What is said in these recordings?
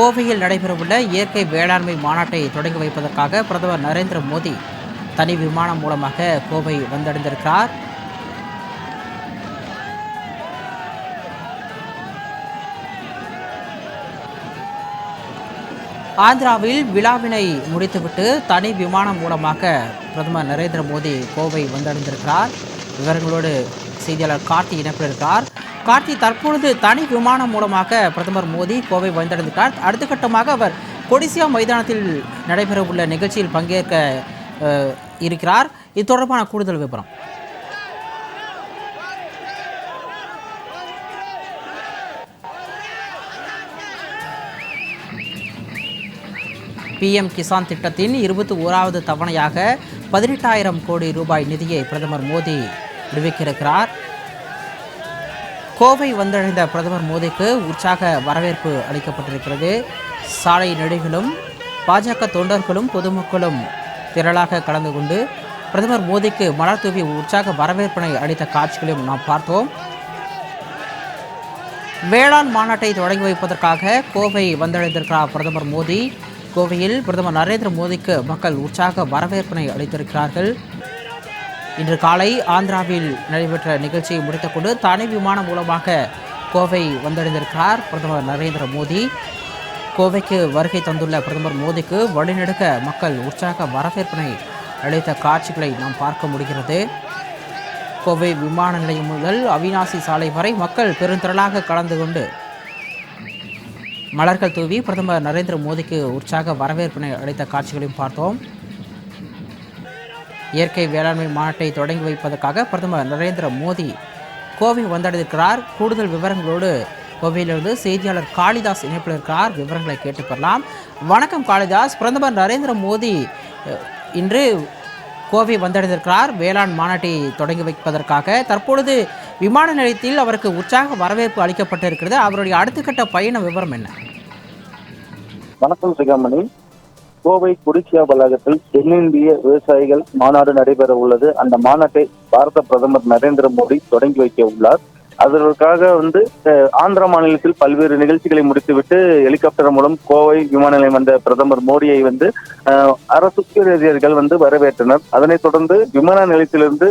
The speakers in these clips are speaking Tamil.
கோவையில் நடைபெறவுள்ள இயற்கை வேளாண்மை மாநாட்டை தொடங்கி வைப்பதற்காக பிரதமர் நரேந்திர மோடி தனி விமானம் மூலமாக கோவை வந்தடைந்திருக்கிறார். ஆந்திராவில் விழாவினை முடித்துவிட்டு தனி விமானம் மூலமாக பிரதமர் நரேந்திர மோடி கோவை வந்தடைந்திருக்கிறார். விவரங்களோடு செய்தியாளர் கார்த்தி இணைப்பிருக்கிறார் கார்த்தி தற்பொழுது தனி விமானம் மூலமாக பிரதமர் மோடி கோவை வந்தடைந்துள்ளார் அடுத்த கட்டமாக அவர் கொடிசியா மைதானத்தில் நடைபெறவுள்ள நிகழ்ச்சியில் பங்கேற்க இருக்கிறார். இது தொடர்பான கூடுதல் விவரம் பிஎம் கிசான் திட்டத்தின் இருபத்தி ஓராவது தவணையாக பதினெட்டாயிரம் கோடி ரூபாய் நிதியை பிரதமர் மோடி விடுவிக்கிறார் கோவை வந்தடைந்த பிரதமர் மோடிக்கு உற்சாக வரவேற்பு அளிக்கப்பட்டிருக்கிறது. சாலை நெடுகிலும் பாஜக தொண்டர்களும் பொதுமக்களும் திரளாக கலந்து கொண்டு பிரதமர் மோடிக்கு மலர் தூவி உற்சாக வரவேற்பினை அளித்த காட்சிகளையும் நாம் பார்த்தோம். வேளாண் மாநாட்டை தொடங்கி வைப்பதற்காக கோவை வந்தடைந்திருக்கிறார் பிரதமர் மோடி. கோவையில் பிரதமர் நரேந்திர மோடிக்கு மக்கள் உற்சாக வரவேற்பினை அளித்திருக்கிறார்கள். இன்று காலை ஆந்திராவில் நடைபெற்ற நிகழ்ச்சியை முடித்துக்கொண்டு தனி விமானம் மூலமாக கோவை வந்தடைந்திருக்கிறார் பிரதமர் நரேந்திர மோடி. கோவைக்கு வருகை தந்துள்ள பிரதமர் மோடிக்கு வழிநெடுக்க மக்கள் உற்சாக வரவேற்பினை அளித்த காட்சிகளை நாம் பார்க்க முடிகிறது. கோவை விமான நிலையம் முதல் அவினாசி சாலை வரை மக்கள் பெருந்திரளாக கலந்து கொண்டு மலர்கள் தூவி பிரதமர் நரேந்திர மோடிக்கு உற்சாக வரவேற்பினை அளித்த காட்சிகளையும் பார்த்தோம். இயற்கை வேளாண்மை மாநாட்டை தொடங்கி வைப்பதற்காக பிரதமர் நரேந்திர மோடி கோவை வந்தடைந்திருக்கிறார். கூடுதல் விவரங்களோடு கோவையிலிருந்து செய்தியாளர் காளிதாஸ் இணைப்பில் இருக்கிறார். விவரங்களை கேட்டு பெறலாம். வணக்கம் காளிதாஸ். பிரதமர் நரேந்திர மோடி இன்று கோவை வந்தடைந்திருக்கிறார். வேளாண் மாநாட்டை தொடங்கி வைப்பதற்காக தற்பொழுது விமான நிலையத்தில் அவருக்கு உற்சாக வரவேற்பு அளிக்கப்பட்டிருக்கிறது. அவருடைய அடுத்த கட்ட பயண விவரம் என்ன? வணக்கம் சிகாமணி. கோவை குடிசியா வளாகத்தில் தென்னிந்திய விவசாயிகள் மாநாடு நடைபெற உள்ளது அந்த மாநாட்டை பாரத பிரதமர் நரேந்திர மோடி தொடங்கி வைக்க உள்ளார் அதற்காக வந்து ஆந்திர மாநிலத்தில் பல்வேறு நிகழ்ச்சிகளை முடித்துவிட்டு ஹெலிகாப்டர் மூலம் கோவை விமான நிலையம் வந்த பிரதமர் மோடியை வந்து அரசு உயரதிகாரிகள் வந்து வரவேற்றனர். அதனைத் தொடர்ந்து விமான நிலையத்திலிருந்து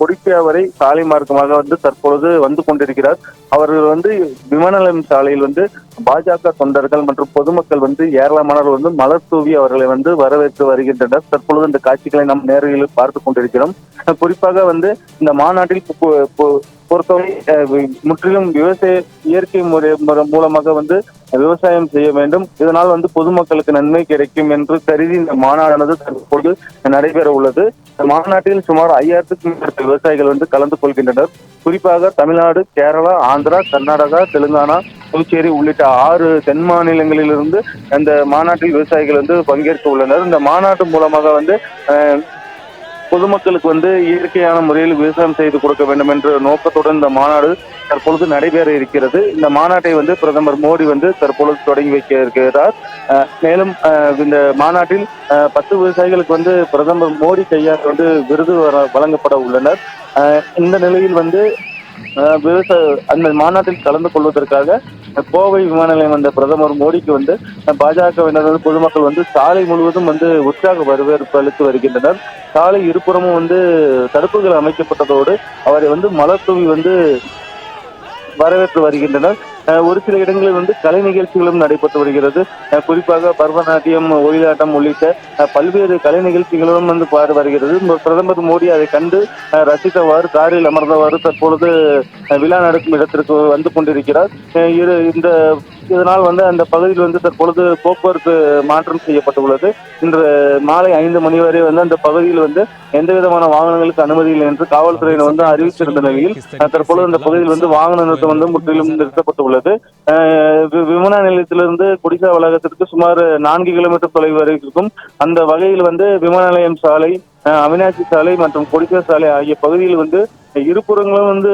கொடிப்பியா வரை சாலை மார்க்கமாக வந்து தற்பொழுது வந்து கொண்டிருக்கிறார். அவர்கள் வந்து விமான நிலையம் சாலையில் வந்து பாஜக தொண்டர்கள் மற்றும் பொதுமக்கள் வந்து ஏராளமானவர்கள் வந்து மலர் தூவி அவர்களை வந்து வரவேற்று வருகின்றனர். தற்பொழுது இந்த காட்சிகளை நாம் நேரடியில் பார்த்து கொண்டிருக்கிறோம். குறிப்பாக வந்து இந்த மாநாட்டில் பொறுத்தவரை முற்றிலும் விவசாய இயற்கை முறை முறை மூலமாக வந்து விவசாயம் செய்ய வேண்டும். இதனால் வந்து பொதுமக்களுக்கு நன்மை கிடைக்கும் என்று கருதி இந்த மாநாடானது தற்போது நடைபெற உள்ளது. இந்த மாநாட்டில் சுமார் ஐயாயிரத்துக்கும் மேற்பட்ட விவசாயிகள் வந்து கலந்து கொள்கின்றனர். குறிப்பாக தமிழ்நாடு கேரளா ஆந்திரா கர்நாடகா தெலுங்கானா புதுச்சேரி உள்ளிட்ட ஆறு தென் மாநிலங்களிலிருந்து அந்த மாநாட்டில் விவசாயிகள் வந்து பங்கேற்க உள்ளனர். இந்த மாநாட்டு மூலமாக வந்து பொதுமக்களுக்கு வந்து இயற்கையான முறையில் விவசாயம் செய்து கொடுக்க வேண்டும் என்ற நோக்கத்துடன் இந்த மாநாடு தற்பொழுது நடைபெற இருக்கிறது. இந்த மாநாட்டை வந்து பிரதமர் மோடி வந்து தற்பொழுது தொடங்கி வைக்க இருக்கிறார். மேலும் இந்த மாநாட்டில் பத்து விவசாயிகளுக்கு வந்து பிரதமர் மோடி கையால் வந்து விருது வழங்கப்பட உள்ளனர். இந்த நிலையில் வந்து விவசாய அந்த மாநாட்டில் கலந்து கொள்வதற்காக கோவை விமான நிலையம் வந்த பிரதமர் மோடிக்கு வந்து பாஜகவினர் வந்து பொதுமக்கள் வந்து சாலை முழுவதும் வந்து உற்சாக வரவேற்பு அளித்து வருகின்றனர். சாலை இருபுறமும் வந்து தடுப்புகள் அமைக்கப்பட்டதோடு அவரை வந்து மலர் தூவி வந்து வரவேற்று வருகின்றனர். ஒரு சில இடங்களில் வந்து கலை நிகழ்ச்சிகளும் நடைபெற்று வருகிறது. குறிப்பாக பரதநாட்டியம் ஒயிலாட்டம் உள்ளிட்ட பல்வேறு கலை நிகழ்ச்சிகளும் வந்து பாடு வருகிறது. பிரதமர் மோடி அதை கண்டு ரசித்தவாறு காரில் அமர்ந்தவாறு தற்பொழுது விழா நடக்கும் இடத்திற்கு வந்து கொண்டிருக்கிறார். இரு இந்த இதனால் வந்து அந்த பகுதியில் வந்து தற்பொழுது போக்குவரத்து மாற்றம் செய்யப்பட்டுள்ளது. இன்று மாலை ஐந்து மணி வரை வந்து அந்த பகுதியில் வந்து எந்த விதமான வாகனங்களுக்கு அனுமதி இல்லை என்று காவல்துறையினர் வந்து அறிவித்திருந்த நிலையில் தற்பொழுது அந்த பகுதியில் வந்து வாகன நிறுத்தம் வந்து முற்றிலும் நிறுத்தப்பட்டுள்ளது. உள்ளது. விமான நிலையத்திலிருந்து குடிசா வளாகத்திற்கு சுமார் நான்கு கிலோமீட்டர் தொலைவு வரை இருக்கும். அந்த வகையில் வந்து விமான நிலையம் சாலை அவினாசி சாலை மற்றும் கொடிசா சாலை ஆகிய பகுதியில் வந்து இருபுறங்களும் வந்து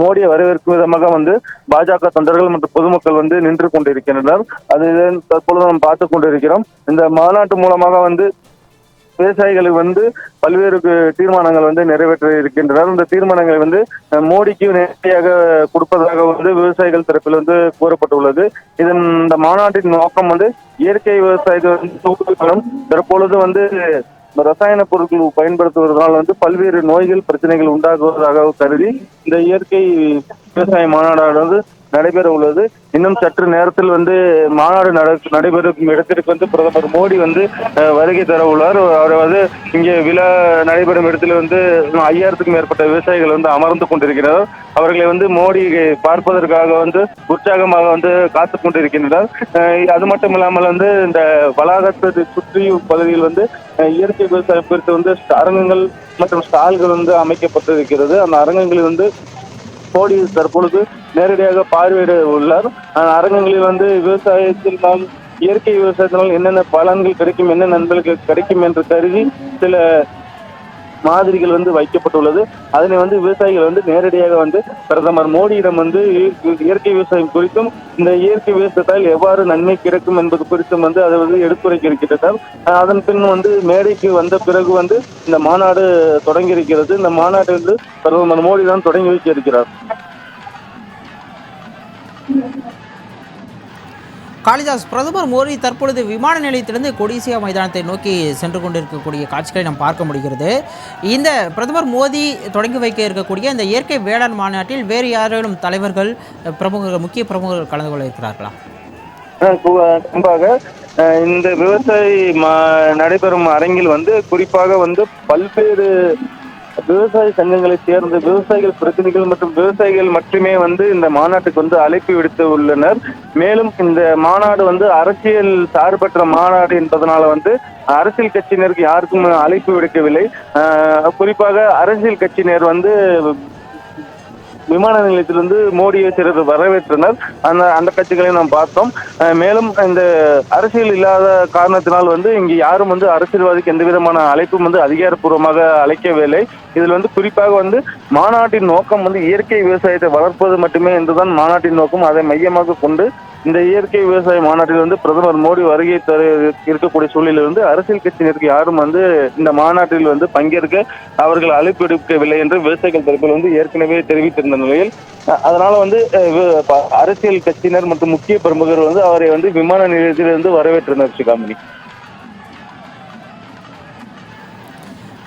மோடியை வரவேற்கும் விதமாக வந்து பாஜக தொண்டர்கள் மற்றும் பொதுமக்கள் வந்து நின்று கொண்டிருக்கின்றனர். அது தற்பொழுது நாம் பார்த்து கொண்டிருக்கிறோம். இந்த மாநாட்டு மூலமாக வந்து விவசாயிகளுக்கு வந்து பல்வேறு தீர்மானங்கள் வந்து நிறைவேற்ற இருக்கின்றனர். இந்த தீர்மானங்களை வந்து மோடிக்கு நேரடியாக கொடுப்பதாக வந்து விவசாயிகள் தரப்பில் வந்து கூறப்பட்டுள்ளது. இதன் இந்த மாநாட்டின் நோக்கம் வந்து இயற்கை விவசாயத்தை வந்து ஊக்குவிக்கணும் தற்பொழுது வந்து ரசாயன பொருட்கள் பயன்படுத்துவதனால் வந்து பல்வேறு நோய்கள் பிரச்சனைகள் உண்டாகுவதாக கருதி இந்த இயற்கை விவசாய மாநாடு வந்து நடைபெற உள்ளது. இன்னும் சற்று நேரத்தில் வந்து மாநாடு நட- நடைபெறும் இடத்திற்கு வந்து பிரதமர் மோடி வந்து வருகை தர உள்ளார். அவர் வந்து இங்கே விழா நடைபெறும் இடத்தில் வந்து ஐயாயிரத்துக்கும் மேற்பட்ட விவசாயிகள் வந்து அமர்ந்து கொண்டிருக்கிறார் அவர்களை வந்து மோடி பார்ப்பதற்காக வந்து உற்சாகமாக வந்து காத்து கொண்டிருக்கின்றனர் அஹ், அது மட்டும் இல்லாமல் வந்து இந்த வளாகத்தை சுற்றி பகுதியில் வந்து இயற்கை விவசாயம் குறித்து வந்து அரங்கங்கள் மற்றும் ஸ்டால்கள் வந்து அமைக்கப்பட்டிருக்கிறது. அந்த அரங்கங்களில் வந்து போடியில் தற்பொழுது நேரடியாக பார்வையிட உள்ளார். அரங்கங்களில் வந்து விவசாயத்தில் நாம் இயற்கை விவசாயத்தினால் என்னென்ன பலன்கள் கிடைக்கும் என்ன நண்பர்கள் கிடைக்கும் என்று கருதி சில மாதிரிகள் வந்து வைக்கப்பட்டுள்ளது. அதனை வந்து விவசாயிகள் வந்து நேரடியாக வந்து பிரதமர் மோடியிடம் வந்து இயற்கை விவசாயம் குறித்தும் இந்த இயற்கை விவசாயத்தால் எவ்வாறு நன்மை கிடைக்கும் என்பது குறித்தும் வந்து அதை வந்து எடுத்துரைக்க இருக்கின்றனர் அதன் பின் வந்து மேடைக்கு வந்த பிறகு வந்து இந்த மாநாடு தொடங்கி இருக்கிறது இந்த மாநாட்டை வந்து பிரதமர் மோடி தான் தொடங்கி வைக்க இருக்கிறார். காளிதாஸ் பிரதமர் மோடி தற்பொழுது விமான நிலையத்திலிருந்து கொடிசியா மைதானத்தை நோக்கி சென்று கொண்டிருக்கக்கூடிய காட்சிகளை நாம் பார்க்க முடிகிறது. இந்த பிரதமர் மோடி தொடங்கி வைக்க இருக்கக்கூடிய இந்த இயற்கை வேளாண் மாநாட்டில் வேறு யாரேனும் தலைவர்கள் பிரமுகர்கள் முக்கிய பிரமுகர்கள் கலந்து கொள்ள இருக்கிறார்களா? குறிப்பாக அஹ் இந்த விவசாயி மா- நடைபெறும் அரங்கில் வந்து குறிப்பாக வந்து பல்வேறு விவசாய சங்கங்களை சேர்ந்த விவசாயிகள் பிரதிநிதிகள் மற்றும் விவசாயிகள் மட்டுமே வந்து இந்த மாநாட்டுக்கு வந்து அழைப்பு விடுத்து உள்ளனர். மேலும் இந்த மாநாடு வந்து அரசியல் சார்பற்ற மாநாடு என்பதனால வந்து அரசியல் கட்சியினருக்கு யாருக்கும் அழைப்பு விடுக்கவில்லை. குறிப்பாக அரசியல் கட்சியினர் வந்து விமான நிலையத்திலிருந்து மோடியை சிறர் வரவேற்றனர். அந்த அந்த கட்சிகளை நாம் பார்த்தோம். மேலும் இந்த அரசியல் இல்லாத காரணத்தினால் வந்து இங்கு யாரும் வந்து அரசியல்வாதிக்கு எந்த விதமான அழைப்பும் வந்து அதிகாரப்பூர்வமாக அழைக்கவில்லை இதில் வந்து குறிப்பாக வந்து மாநாட்டின் நோக்கம் வந்து இயற்கை விவசாயத்தை வளர்ப்பது மட்டுமே என்றுதான் மாநாட்டின் நோக்கம். அதை மையமாக கொண்டு இந்த இயற்கை விவசாய மாநாட்டில் வந்து பிரதமர் மோடி வருகை தர இருக்கக்கூடிய சூழலில் வந்து அரசியல் கட்சியினருக்கு யாரும் வந்து இந்த மாநாட்டில் வந்து பங்கேற்க அவர்கள் அழைப்பு எடுக்கவில்லை என்று விவசாயிகள் தரப்பில் வந்து ஏற்கனவே தெரிவித்திருந்த நிலையில். அதனால வந்து அரசியல் கட்சியினர் மற்றும் முக்கிய பிரமுகர் வந்து அவரை வந்து விமான நிலையத்திலிருந்து வரவேற்றிருந்தார் சிகாமணி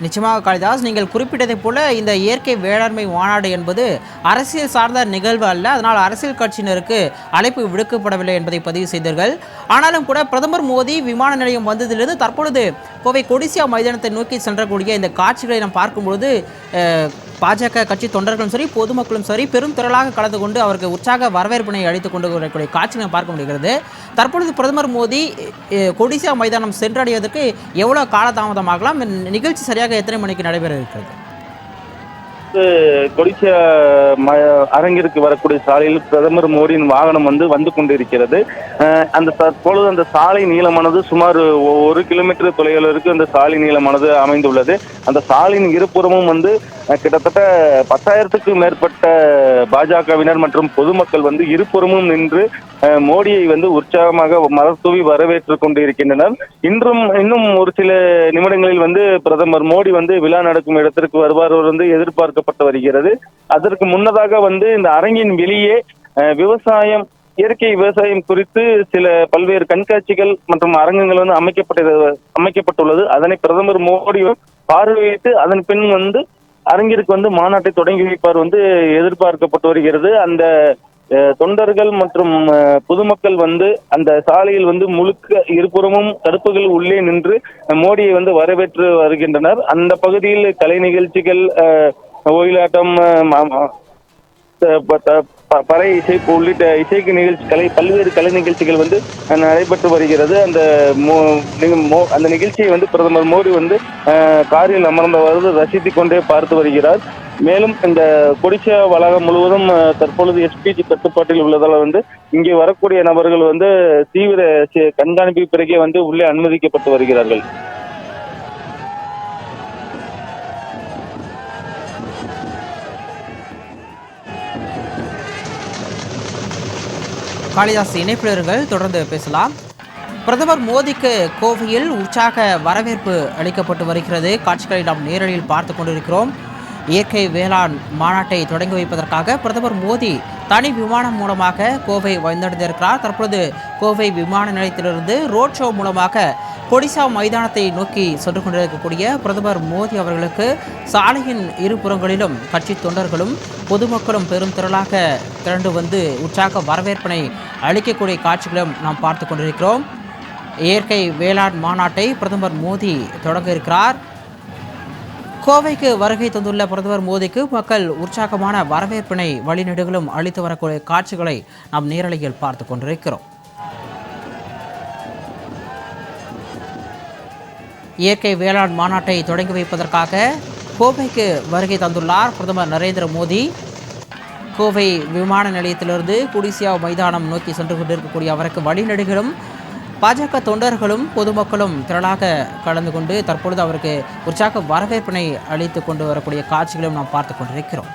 நிச்சயமாக காளிதாஸ் நீங்கள் குறிப்பிட்டதைப் போல இந்த இயற்கை வேளாண்மை மாநாடு என்பது அரசியல் சார்ந்த நிகழ்வு அல்ல. அதனால் அரசியல் கட்சியினருக்கு அழைப்பு விடுக்கப்படவில்லை என்பதை பதிவு செய்தீர்கள். ஆனாலும் கூட பிரதமர் மோடி விமான நிலையம் வந்ததிலிருந்து தற்பொழுது கோவை கொடிசியா மைதானத்தை நோக்கி சென்றக்கூடிய இந்த காட்சிகளை நாம் பார்க்கும்பொழுது பாஜக கட்சி தொண்டர்களும் சரி பொதுமக்களும் சரி பெரும் திரளாக கலந்து கொண்டு அவருக்கு உற்சாக வரவேற்பினை அளித்துக் கொண்டு வரக்கூடிய காட்சிகளை பார்க்க முடிகிறது. தற்பொழுது பிரதமர் மோடி கொடிசா மைதானம் சென்றடைவதற்கு எவ்வளோ காலதாமதமாகலாம் நிகழ்ச்சி சரியாக எத்தனை மணிக்கு நடைபெற இருக்கிறது? கொடிசியா ம- அரங்கிற்கு வரக்கூடிய சாலையில் பிரதமர் மோடியின் வாகனம் வந்து வந்து கொண்டிருக்கிறது. அந்த தற்பொழுது அந்த சாலை நீளமானது சுமார் ஒரு கிலோமீட்டர் தொலைவிற்கு அந்த சாலை நீளமானது அமைந்துள்ளது. அந்த சாலையின் இருபுறமும் வந்து கிட்டத்தட்ட பத்தாயிரத்துக்கும் மேற்பட்ட பாஜகவினர் மற்றும் பொதுமக்கள் வந்து இருபுறமும் நின்று மோடியை வந்து உற்சாகமாக மலர்தூவி வரவேற்றுக் கொண்டிருக்கின்றனர். இன்றும் இன்னும் ஒரு சில நிமிடங்களில் வந்து பிரதமர் மோடி வந்து விழா நடக்கும் இடத்திற்கு வருவார் வந்து கொடுக்கப்பட்டு வருகிறது. அதற்கு முன்னதாக வந்து இந்த அரங்கின் வெளியே விவசாயம் இயற்கை விவசாயம் குறித்து சில பல்வேறு கண்காட்சிகள் மற்றும் அரங்கங்கள் வந்து அமைக்கப்பட்டது அமைக்கப்பட்டுள்ளது. அதனை பிரதமர் மோடியும் பார்வையிட்டு அதன் பின் வந்து அரங்கிற்கு வந்து மாநாட்டை தொடங்கி வைப்பார் வந்து எதிர்பார்க்கப்பட்டு வருகிறது. அந்த தொண்டர்கள் மற்றும் பொதுமக்கள் வந்து அந்த சாலையில் வந்து முழுக்க இருபுறமும் தடுப்புகள் உள்ளே நின்று மோடியை வந்து வரவேற்று வருகின்றனர். அந்த பகுதியில் கலை நிகழ்ச்சிகள் ஒயிலாட்டம் அஹ், பறை இசை உள்ளிட்ட இசைக்கு நிகழ்ச்சி கலை பல்வேறு கலை நிகழ்ச்சிகள் வந்து நடைபெற்று வருகிறது. அந்த மோ- மோ- அந்த நிகழ்ச்சியை வந்து பிரதமர் மோடி வந்து காரில் அமர்ந்தவாறு ரசித்துக் கொண்டே பார்த்து வருகிறார். மேலும் இந்த கொடிசா வளாகம் முழுவதும் தற்பொழுது எஸ்பிஜி கட்டுப்பாட்டில் உள்ளதால் வந்து இங்கே வரக்கூடிய நபர்கள் வந்து தீவிர கண்காணிப்பு பிறகே வந்து உள்ளே அனுமதிக்கப்பட்டு வருகிறார்கள். காளிதாஸ் இணைப்பிலர்கள் தொடர்ந்து பேசலாம். பிரதமர் மோடிக்கு கோவையில் உற்சாக வரவேற்பு அளிக்கப்பட்டு வருகிறது. காட்சிகளை நாம் நேரடியில் பார்த்து கொண்டிருக்கிறோம். இயற்கை வேளாண் மாநாட்டை தொடங்கி வைப்பதற்காக பிரதமர் மோடி தனி விமானம் மூலமாக கோவை வந்தடைந்திருக்கிறார் தற்பொழுது கோவை விமான நிலையத்திலிருந்து ரோட் ஷோ மூலமாக பொடிசா மைதானத்தை நோக்கி சென்று கொண்டிருக்கக்கூடிய பிரதமர் மோடி அவர்களுக்கு சாலையின் இருபுறங்களிலும் கட்சி தொண்டர்களும் பொதுமக்களும் பெரும் திரளாக திரண்டு வந்து உற்சாக வரவேற்பினை அளிக்கக்கூடிய காட்சிகளும் நாம் பார்த்து கொண்டிருக்கிறோம். இயற்கை வேளாண் மாநாட்டை பிரதமர் மோடி தொடங்க இருக்கிறார். கோவைக்கு வருகை தந்துள்ள பிரதமர் மோடிக்கு மக்கள் உற்சாகமான வரவேற்பினை வழிநெடுகளும் அளித்து வரக்கூடிய காட்சிகளை நாம் நேரலையில் பார்த்து கொண்டிருக்கிறோம். இயற்கை வேளாண் மாநாட்டை தொடங்கி வைப்பதற்காக கோவைக்கு வருகை தந்துள்ளார் பிரதமர் நரேந்திர மோடி. கோவை விமான நிலையத்திலிருந்து குடிசியா மைதானம் நோக்கி சென்று கொண்டிருக்கக்கூடிய அவருக்கு வழிநெடுகளும் பாஜக தொண்டர்களும் பொதுமக்களும் திரளாக கலந்து கொண்டு தற்பொழுது அவருக்கு உற்சாக வரவேற்பினை அளித்து கொண்டு வரக்கூடிய காட்சிகளும் நாம் பார்த்து கொண்டிருக்கிறோம்.